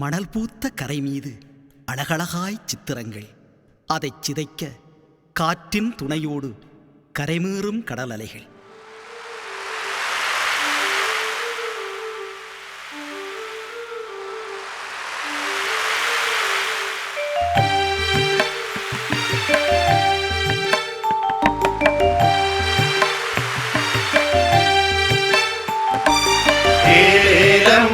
மணல் பூத்த கரை மீது அழகழகாய் சித்திரங்கள். அதை சிதைக்க காற்றின் துணையோடு கரைமீறும் கடல் அலைகள் ஏலம்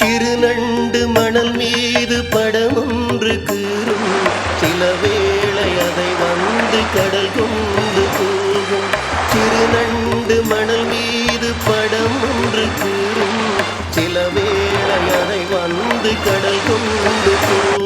திருநண்டு மணல் மீது படமொன்று கூறும். சில வேளை அதை வந்து கடல் கொண்டு கூறும் திருநண்டு you.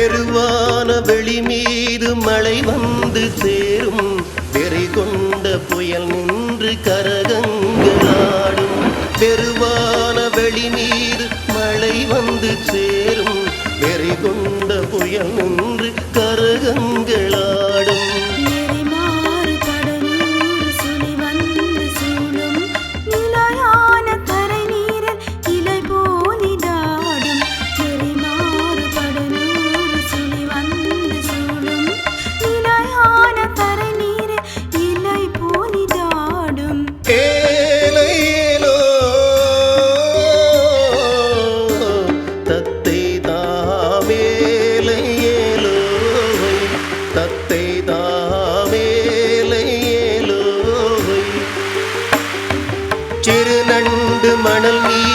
பெருவான வெளி மீது மழை வந்து சேரும். வெறி கொண்ட புயல் நின்று கரகங்களாடும் பெருவான வெளி மீது மழை வந்து சேரும். வெறி கொண்ட புயல் நின்று கரகங்களாடும். சிறு நண்டு மணல் நீ